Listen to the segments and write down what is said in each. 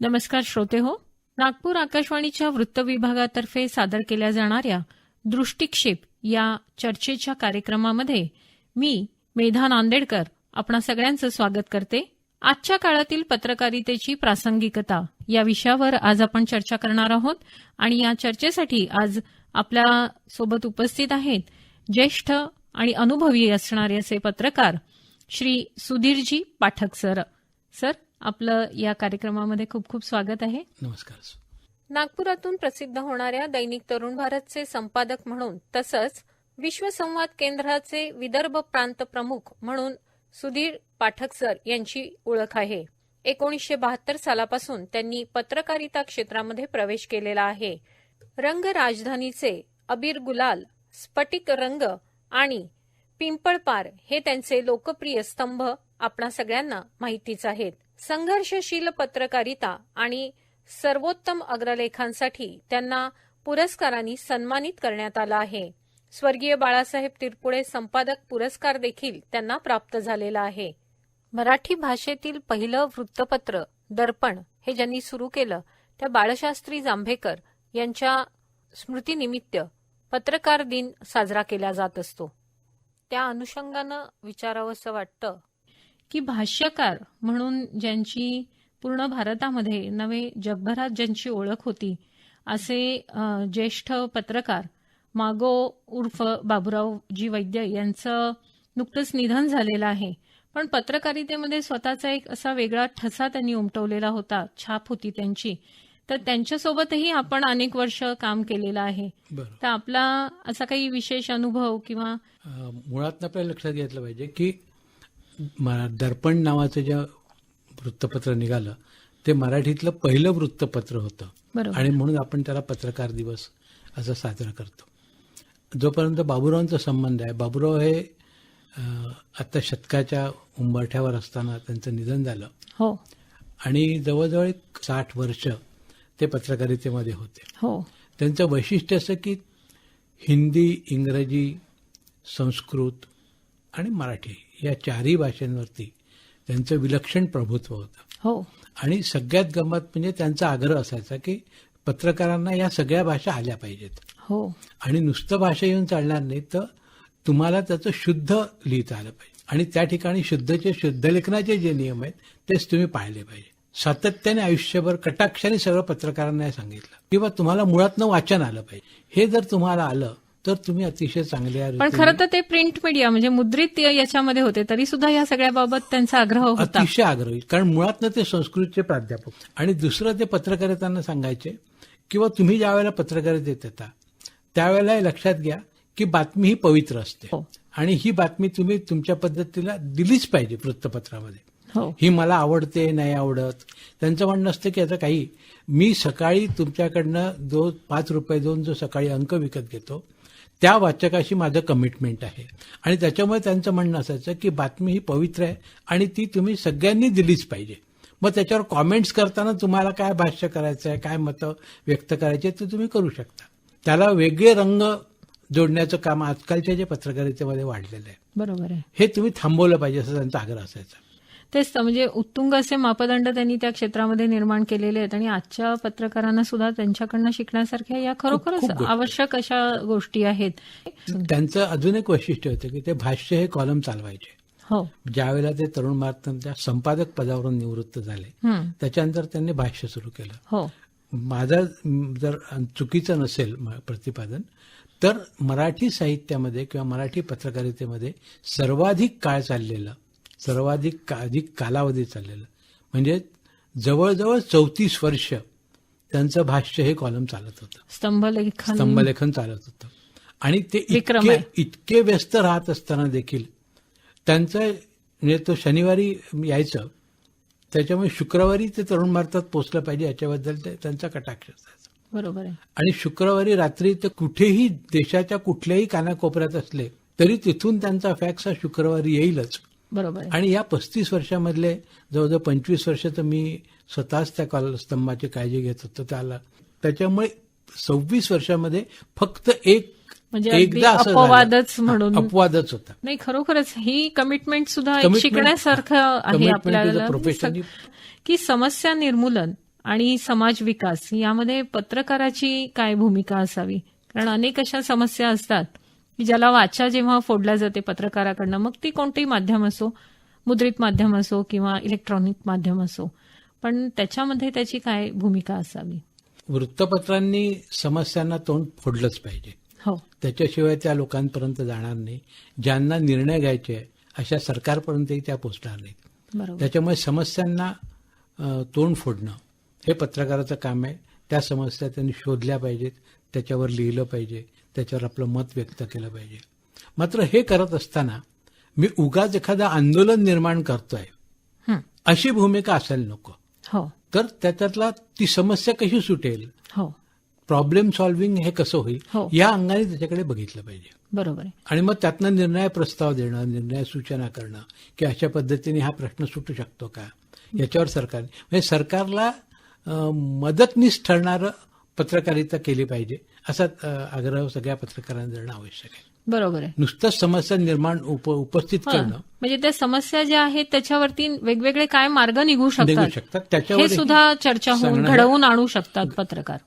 नमस्कार श्रोते हो नागपूर आकाशवाणीच्या वृत्त विभागातर्फे सादर केल्या जाणाऱ्या दृष्टिक्षेप या चर्चेच्या कार्यक्रमामध्ये मी मेधा नांदेडकर आपणा सगळ्यांचं स्वागत करते. आजच्या काळातील पत्रकारितेची प्रासंगिकता या विषयावर आज आपण चर्चा करणार आहोत आणि या चर्चेसाठी आज आपल्यासोबत उपस्थित आहेत ज्येष्ठ आणि अनुभवी असणारे असे पत्रकार श्री सुधीरजी पाठक सर. सर आपलं या कार्यक्रमामध्ये खूप खूप स्वागत आहे. नमस्कार नागपुरातून प्रसिद्ध होणाऱ्या दैनिक तरुण भारतचे संपादक म्हणून तसंच विश्वसंवाद केंद्राचे विदर्भ प्रांत प्रमुख म्हणून सुधीर पाठक सर यांची ओळख आहे. एकोणीसशे बहात्तर सालापासून त्यांनी पत्रकारिता क्षेत्रामध्ये प्रवेश केलेला आहे. रंग राजधानीचे अबीर गुलाल स्फटिक रंग आणि पिंपळपार हे त्यांचे लोकप्रिय स्तंभ आपणा सगळ्यांना माहितीच आहेत. संघर्षशील पत्रकारिता आणि सर्वोत्तम अग्रलेखांसाठी त्यांना पुरस्कारांनी सन्मानित करण्यात आलं आहे. स्वर्गीय बाळासाहेब तिरपुळे संपादक पुरस्कार देखील त्यांना प्राप्त झालेला आहे. मराठी भाषेतील पहिलं वृत्तपत्र दर्पण हे ज्यांनी सुरू केलं त्या बाळशास्त्री जांभेकर यांच्या स्मृतीनिमित्त पत्रकार दिन साजरा केला जात असतो. त्या अनुषंगानं विचारावंसं वाटतं की भाष्यकार म्हणून ज्यांची पूर्ण भारतामध्ये नवे जगभरात ज्यांची ओळख होती असे ज्येष्ठ पत्रकार मागो उर्फ बाबुरावजी वैद्य यांचं नुकतंच निधन झालेलं आहे. पण पत्रकारितेमध्ये स्वतःचा एक असा वेगळा ठसा त्यांनी उमटवलेला होता छाप होती त्यांची. तर त्यांच्यासोबतही आपण अनेक वर्ष काम केलेलं आहे. तर आपला असा काही विशेष अनुभव किंवा मुळात आपल्याला लक्षात घेतलं पाहिजे की म- दर्पण नावाचं जे वृत्तपत्र निघालं ते मराठीतलं पहिलं वृत्तपत्र होतं. आणि म्हणून आपण त्याला पत्रकार दिवस असं साजरा करतो. जोपर्यंत बाबुरावांचा संबंध आहे बाबुराव हे आता शतकाच्या उंबरठ्यावर असताना त्यांचं निधन झालं. हो. आणि जवळजवळ एक साठ वर्ष ते पत्रकारितेमध्ये होते. हो. त्यांचं वैशिष्ट्य असं की हिंदी इंग्रजी संस्कृत आणि मराठी या चारही भाषांवरती त्यांचं विलक्षण प्रभुत्व होतं. हो. आणि सगळ्यात गंमत म्हणजे त्यांचा आग्रह असायचा की पत्रकारांना या सगळ्या भाषा आल्या पाहिजेत. हो. आणि नुसतं भाषा येऊन चालणार नाही तर तुम्हाला त्याचं शुद्ध लिहिता आलं पाहिजे. आणि त्या ठिकाणी शुद्धचे शुद्धलेखनाचे जे नियम आहेत तेच तुम्ही पाळले पाहिजे. सातत्याने आयुष्यभर कटाक्षाने सगळं पत्रकारांना सांगितलं. किंवा तुम्हाला मुळातनं वाचन आलं पाहिजे. हे जर तुम्हाला आलं तर तुम्ही अतिशय चांगल्या पण खरं तर ते प्रिंट मीडिया म्हणजे मुद्रित याच्यामध्ये होते तरी सुद्धा या सगळ्याबाबत त्यांचा आग्रह होता. अतिशय आग्रही कारण मुळातनं ते संस्कृतचे प्राध्यापक. आणि दुसरं ते पत्रकारितांना सांगायचे किंवा तुम्ही ज्या वेळेला पत्रकारितेत येता त्यावेळेला हे लक्षात घ्या की बातमी ही पवित्र असते. हो. आणि ही बातमी तुम्ही तुमच्या पद्धतीला दिलीच पाहिजे वृत्तपत्रामध्ये. हो. ही मला आवडते नाही आवडत. त्यांचं म्हणणं असतं की आता काही मी सकाळी तुमच्याकडनं जो पाच रुपये देऊन जो सकाळी अंक विकत घेतो त्या वाचकाशी माझं कमिटमेंट आहे. आणि त्याच्यामुळे त्यांचं म्हणणं असायचं की बातमी ही पवित्र आहे आणि ती तुम्ही सगळ्यांनी दिलीच पाहिजे. मग त्याच्यावर कॉमेंट्स करताना तुम्हाला काय भाष्य करायचं आहे काय मतं व्यक्त करायचे ते तुम्ही करू शकता. त्याला वेगळे रंग जोडण्याचं काम आजकालच्या जे पत्रकारितेमध्ये वाढलेलं आहे. बरोबर आहे. हे तुम्ही थांबवलं पाहिजे असं त्यांचा आग्रह असायचा. तेच तर म्हणजे उत्तुंग असे मापदंड त्यांनी त्या क्षेत्रामध्ये निर्माण केलेले आहेत आणि आजच्या पत्रकारांना सुद्धा त्यांच्याकडनं शिकण्यासारख्या या खरोखरच. आवश्यक अशा गोष्टी आहेत. त्यांचं अजून एक वैशिष्ट्य होतं की ते भाष्य हे कॉलम चालवायचे. हो. ज्यावेळेला ते तरुण भारतांच्या संपादक पदावरून निवृत्त झाले. त्याच्यानंतर त्यांनी भाष्य सुरू केलं. हो. माझं जर चुकीचं नसेल प्रतिपादन तर मराठी साहित्यामध्ये किंवा मराठी पत्रकारितेमध्ये सर्वाधिक काळ चाललेलं सर्वाधिक का- अधिक कालावधी चाललेलं. म्हणजे जवळजवळ चौतीस वर्ष त्यांचं भाष्य हे कॉलम चालत होतं. स्तंभलेखन स्तंभलेखन चालत होतं. आणि ते इतके. इतके व्यस्त राहत असताना देखील त्यांचं म्हणजे तो शनिवारी यायचं. त्याच्यामुळे शुक्रवारी ते तरुण भारतात पोचलं पाहिजे याच्याबद्दल ते त्यांचा कटाक्ष असायचा. बरोबर आहे. आणि शुक्रवारी रात्री ते कुठेही देशाच्या कुठल्याही कानाकोपऱ्यात असले तरी तिथून त्यांचा फॅक्स हा शुक्रवारी येईलच. बरोबर आणि या पस्तीस वर्षामधले जवळजवळ पंचवीस वर्ष तर मी स्वतःच त्या कॉल स्तंभाची काळजी घेत होतो त्याला त्याच्यामुळे सव्वीस वर्षामध्ये फक्त एक म्हणजे एकदा. अपवादच म्हणून. अपवादच होता नाही खरोखरच ही कमिटमेंट सुद्धा शिकण्यासारखं आहे आपल्याला profession. की समस्या निर्मूलन आणि समाज विकास यामध्ये पत्रकाराची काय भूमिका असावी कारण अनेक अशा समस्या असतात की ज्याला वाचा जेव्हा फोडल्या जाते पत्रकाराकडनं मग ती कोणतेही माध्यम असो मुद्रित माध्यम असो किंवा इलेक्ट्रॉनिक माध्यम असो. पण त्याच्यामध्ये त्याची काय भूमिका असावी? वृत्तपत्रांनी समस्यांना तोंड फोडलंच पाहिजे. हो. त्याच्याशिवाय त्या लोकांपर्यंत जाणार नाही. ज्यांना निर्णय घ्यायचे आहे, अशा सरकारपर्यंतही त्या पोचणार नाहीत. त्याच्यामुळे समस्यांना तोंड फोडणं हे पत्रकाराचं काम आहे. त्या समस्या त्यांनी शोधल्या पाहिजेत त्याच्यावर लिहिलं पाहिजे. त्याच्यावर आपलं मत व्यक्त केलं पाहिजे. मात्र हे करत असताना मी उगाच एखादं आंदोलन निर्माण करतोय. अशी भूमिका असायला नको. हो. तर त्याच्यातला ती समस्या कशी सुटेल? हो. प्रॉब्लेम सॉल्व्हिंग हे कसं होईल? हो. या अंगाने त्याच्याकडे बघितलं पाहिजे. बरोबर आहे. आणि मग त्यातनं निर्णय प्रस्ताव देणं निर्णय सूचना करणं की अशा पद्धतीने हा प्रश्न सुटू शकतो का? याच्यावर सरकार म्हणजे सरकारला मदतनीस ठरणारं पत्रकारिता केली पाहिजे. असा आग्रह सगळ्या पत्रकारांना करणं आवश्यक आहे. बरोबर आहे. नुसतंच समस्या निर्माण उप, उपस्थित. करणं. म्हणजे त्या समस्या ज्या आहेत त्याच्यावरती वेगवेगळे काय मार्ग निघू शकतात? त्याच्यावर सुद्धा चर्चा होऊन घडवून आणू शकतात पत्रकार.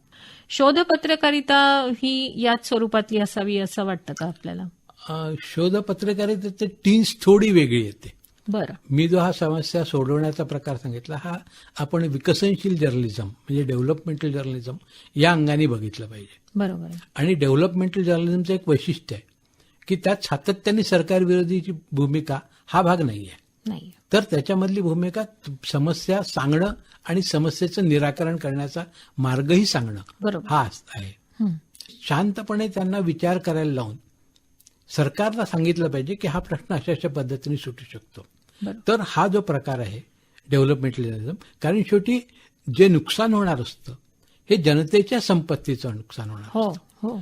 शोध पत्रकारिता ही याच स्वरूपातली असावी असं वाटतं का आपल्याला? शोध पत्रकारितेची टीन्स थोडी वेगळी येते. बरं. मी जो हा समस्या सोडवण्याचा प्रकार सांगितला हा आपण विकसनशील जर्नलिझम म्हणजे डेव्हलपमेंटल जर्नलिझम या अंगाने बघितलं पाहिजे. बरोबर आणि डेव्हलपमेंटल जर्नलिझमचं एक वैशिष्ट्य आहे की त्यात सातत्याने सरकार विरोधीची भूमिका हा भाग नाही आहे. नाही तर त्याच्यामधली भूमिका समस्या सांगणं आणि समस्येचं निराकरण करण्याचा मार्गही सांगणं हा आहे. शांतपणे त्यांना विचार करायला लावून सरकारला सांगितलं पाहिजे की हा प्रश्न अशा अशा पद्धतीने सुटू शकतो. तर हा जो प्रकार आहे डेव्हलपमेंटल जर्नलिझम कारण शेवटी जे नुकसान होणार असतं हे जनतेच्या संपत्तीचं नुकसान होणार हो हो.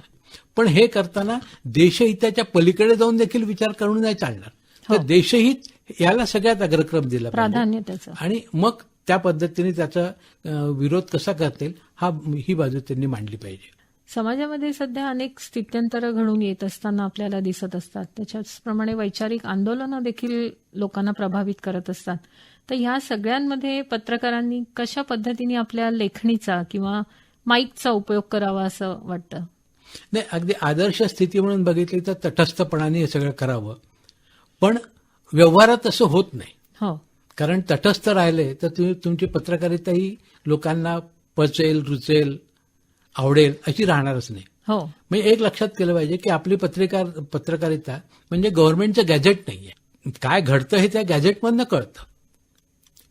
पण हे करताना देशहिताच्या पलीकडे जाऊन देखील विचार करून नाही चालणार. तर देशहित याला सगळ्यात अग्रक्रम दिला पाहिजे. प्राधान्य त्याचं. आणि मग त्या पद्धतीने त्याचा विरोध कसा करता येईल हा ही बाजू त्यांनी मांडली पाहिजे. समाजामध्ये सध्या अनेक स्थित्यंतरं घडून येत असताना आपल्याला दिसत असतात. त्याच्याचप्रमाणे वैचारिक आंदोलनं देखील लोकांना प्रभावित करत असतात. तर ह्या सगळ्यांमध्ये पत्रकारांनी कशा पद्धतीने आपल्या लेखणीचा किंवा माईकचा उपयोग करावा असं वाटतं? नाही अगदी आदर्श स्थिती म्हणून बघितली तर तटस्थपणाने हे सगळं करावं. पण व्यवहारात असं होत नाही. हो. कारण तटस्थ राहिले तर तुम्ही तुमची पत्रकारिताही लोकांना पचेल रुचेल आवडेल अशी राहणारच नाही. हो. म्हणजे एक लक्षात केलं पाहिजे की आपली पत्रिकार पत्रकारिता म्हणजे गव्हर्नमेंटचं गॅजेट नाहीये. काय घडतं हे त्या गॅजेटमधनं कळतं.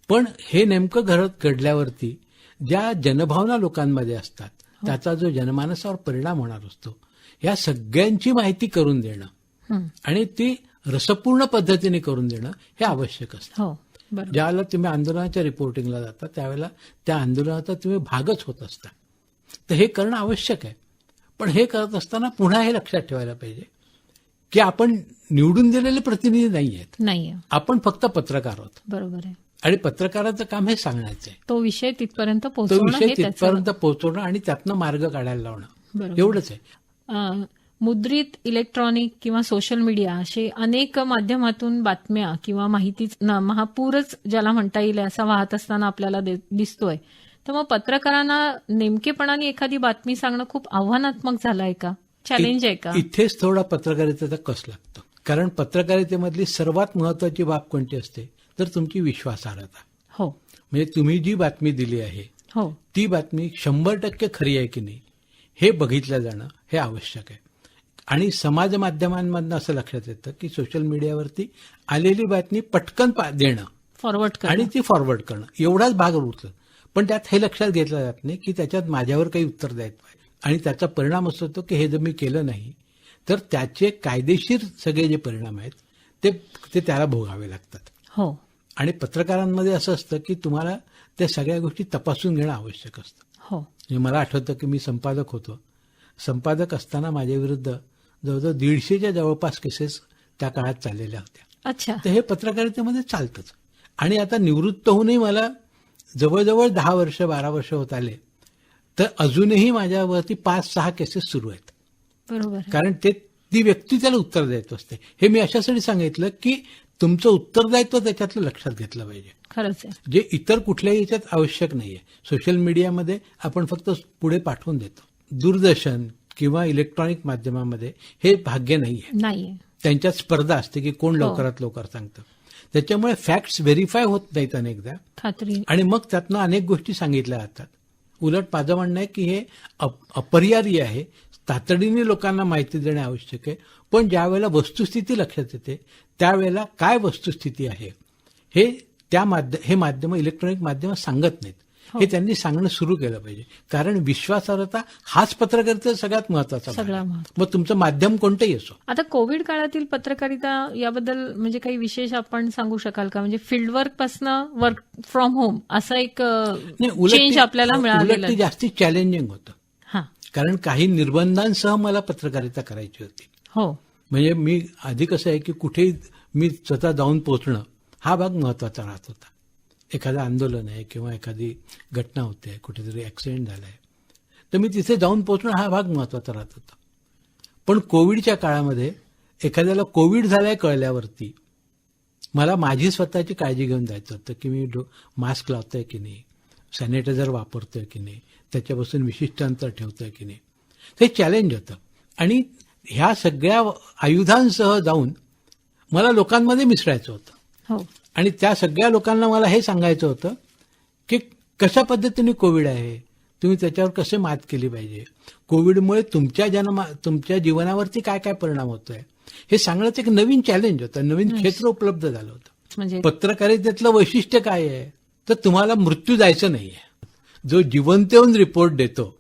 पण हे नेमकं घडत घडल्यावरती ज्या जनभावना लोकांमध्ये असतात त्याचा जो जनमानसावर परिणाम होणार असतो या सगळ्यांची माहिती करून देणं हं. आणि ती रसपूर्ण पद्धतीने करून देणं हे आवश्यक असतं. हो ज्यावेळेला तुम्ही आंदोलनाच्या रिपोर्टिंगला जाता त्यावेळेला त्या आंदोलनाचा तुम्ही भागच होत असता. तर हे करणं आवश्यक आहे. पण हे करत असताना पुन्हा हे लक्षात ठेवायला पाहिजे की आपण निवडून दिलेले प्रतिनिधी नाही आहेत नाहीये. आपण फक्त पत्रकार आहोत. बरोबर आहे. आणि पत्रकाराचं काम हे सांगण्याचं आहे तो विषय तिथपर्यंत तो पोहोचवणं विषय तिथपर्यंत पोहोचवणं आणि त्यातनं मार्ग काढायला लावणं. एवढंच आहे. मुद्रित इलेक्ट्रॉनिक किंवा सोशल मीडिया असे अनेक माध्यमातून बातम्या किंवा माहिती महापूरच ज्याला म्हणता येईल असा वाहत असताना आपल्याला दिसतोय. तर मग पत्रकारांना नेमकेपणाने एखादी बातमी सांगणं खूप आव्हानात्मक झालं आहे का? चॅलेंज आहे का? इथेच थोडा पत्रकारितेचा कस लागतो? कारण पत्रकारितेमधली सर्वात महत्वाची बाब कोणती असते? तर तुमची विश्वासार्हता. हो. म्हणजे तुम्ही जी बातमी दिली आहे हो. ती बातमी शंभर टक्के खरी आहे की नाही हे बघितलं जाणं हे आवश्यक आहे. आणि समाज माध्यमांमधनं असं लक्षात येतं की सोशल मीडियावरती आलेली बातमी पटकन देणं. फॉरवर्ड आणि ती फॉरवर्ड करणं. एवढाच भाग उरतो. पण त्यात हे लक्षात घेतलं जात नाही की त्याच्यात माझ्यावर काही उत्तर द्यायचं आहे आणि त्याचा परिणाम असं होतो की हे जर मी केलं नाही तर त्याचे कायदेशीर सगळे जे परिणाम आहेत ते ते त्याला भोगावे लागतात. हो. आणि पत्रकारांमध्ये असं असतं की तुम्हाला त्या सगळ्या गोष्टी तपासून घेणं आवश्यक असतं. हो. म्हणजे मला आठवतं की मी संपादक होतो. संपादक असताना माझ्या विरुद्ध जवळजवळ दीडशेच्या जवळपास केसेस त्या काळात चाललेल्या होत्या. अच्छा. तर हे पत्रकारितेमध्ये चालतंच. आणि आता निवृत्त होऊनही मला जवळजवळ दहा वर्ष बारा वर्ष होत आले. तर अजूनही माझ्यावरती पाच सहा केसेस सुरू आहेत. बरोबर. कारण ते ती व्यक्ती त्याला उत्तर देत असते. हे मी अशासाठी सांगितलं की तुमचं उत्तरदायित्व त्याच्यातलं लक्षात घेतलं पाहिजे. खरंच जे इतर कुठल्याही याच्यात आवश्यक नाहीये. सोशल मीडियामध्ये आपण फक्त पुढे पाठवून देतो. दूरदर्शन किंवा इलेक्ट्रॉनिक माध्यमामध्ये हे भाग्य नाहीये. नाहीये. त्यांच्यात स्पर्धा असते की कोण हो. लवकरात लवकर सांगतं. त्याच्यामुळे फॅक्ट्स व्हेरीफाय होत नाहीत अनेकदा. खात्री. आणि मग त्यातनं अनेक गोष्टी सांगितल्या जातात. उलट माझं म्हणणं आहे की हे अप- अपरिहार्य आहे. तातडीने लोकांना माहिती देणे आवश्यक आहे. पण ज्या वेळेला वस्तुस्थिती लक्षात येते त्यावेळेला काय वस्तुस्थिती आहे? हे त्या माध्यम हे माध्यम इलेक्ट्रॉनिक माध्यम सांगत नाहीत. हो. हे त्यांनी सांगणं सुरू केलं पाहिजे. कारण विश्वासार्हता हाच पत्रकारितेचा सगळ्यात महत्त्वाचा. मग तुमचं माध्यम कोणतंही असो? आता कोविड काळातील पत्रकारिता याबद्दल म्हणजे काही विशेष आपण सांगू शकाल का? म्हणजे फील्ड वर्क पासन वर्क फ्रॉम होम असा एक चेंज आपल्याला आहे. जास्ती चॅलेंजिंग होतं. हा. कारण काही निर्बंधांसह मला पत्रकारिता करायची होती. हो. म्हणजे मी आधी कसं आहे की कुठेही मी स्वतः जाऊन पोहोचणं हा भाग महत्त्वाचा राहत होता. एखादं आंदोलन आहे किंवा एखादी घटना होते कुठेतरी ऍक्सिडेंट झालाय. तर मी तिथे जाऊन पोहोचणं हा भाग महत्त्वाचा राहत होता. पण कोविडच्या काळामध्ये एखाद्याला कोविड झालाय कळल्यावरती मला माझी स्वतःची काळजी घेऊन जायचं होतं की मी डो- मास्क लावतोय की नाही सॅनिटायझर वापरतोय की नाही त्याच्यापासून विशिष्ट अंतर ठेवतोय की नाही. ते चॅलेंज होतं. आणि ह्या सगळ्या आयुधांसह जाऊन मला लोकांमध्ये मिसळायचं होतं. हो. आणि त्या सगळ्या लोकांना मला हे सांगायचं होतं की कशा पद्धतीने कोविड आहे? तुम्ही त्याच्यावर कसे मात केली पाहिजे? कोविडमुळे तुमच्या जन्मा तुमच्या जीवनावरती काय काय परिणाम होतोय? हे सांगण्याचं एक नवीन चॅलेंज होतं. नवीन क्षेत्र उपलब्ध झालं होतं. म्हणजे पत्रकारितेतलं वैशिष्ट्य काय आहे? तर तुम्हाला मृत्यू जायचं नाहीये जो जिवंत येऊन रिपोर्ट देतो.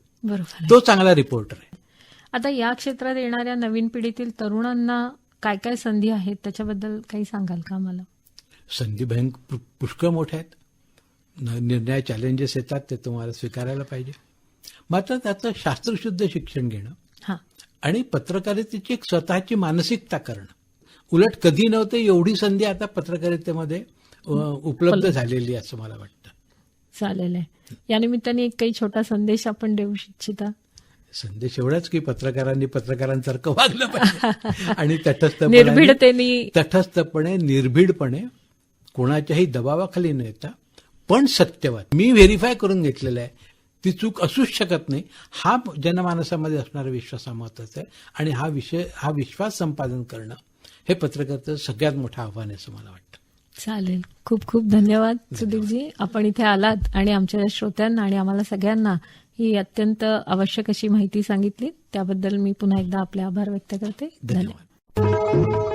तो चांगला रिपोर्टर आहे. आता या क्षेत्रात येणाऱ्या नवीन पिढीतील तरुणांना काय काय संधी आहेत? त्याच्याबद्दल काही सांगाल का मला? संधी भयंक पु- पुष्कळ मोठ्या आहेत. निर्णय चॅलेंजेस येतात ते तुम्हाला स्वीकारायला पाहिजे. मात्र त्याचं शास्त्रशुद्ध शिक्षण घेणं हा. आणि पत्रकारितेची एक स्वतःची मानसिकता करणं. उलट कधी नव्हतं एवढी संधी आता पत्रकारितेमध्ये उपलब्ध झालेली असं मला वाटतं. चालेल आहे. या निमित्ताने एक काही छोटा संदेश आपण देऊ इच्छिता. संदेश एवढाच की पत्रकारांनी पत्रकारांसारखं वागलं पाहिजे. आणि तटस्थपणे निर्भीडतेने तटस्थपणे निर्भीडपणे कोणाच्याही दबावाखाली न येता पण सत्यवाद. मी व्हेरीफाय करून घेतलेलं आहे. ती चूक असूच शकत नाही. हा जनमानसामध्ये असणारा विश्वास हा महत्त्वाचा आहे. आणि हा विषय हा विश्वास संपादन करणं हे पत्रकारितेचं सगळ्यात मोठं आव्हान आहे असं मला वाटतं. चालेल. खूप खूप धन्यवाद सुधीरजी. आपण इथे आलात आणि आमच्या श्रोत्यांना आणि आम्हाला सगळ्यांना ही अत्यंत आवश्यक अशी माहिती सांगितली. त्याबद्दल मी पुन्हा एकदा आपले आभार व्यक्त करते. धन्यवाद.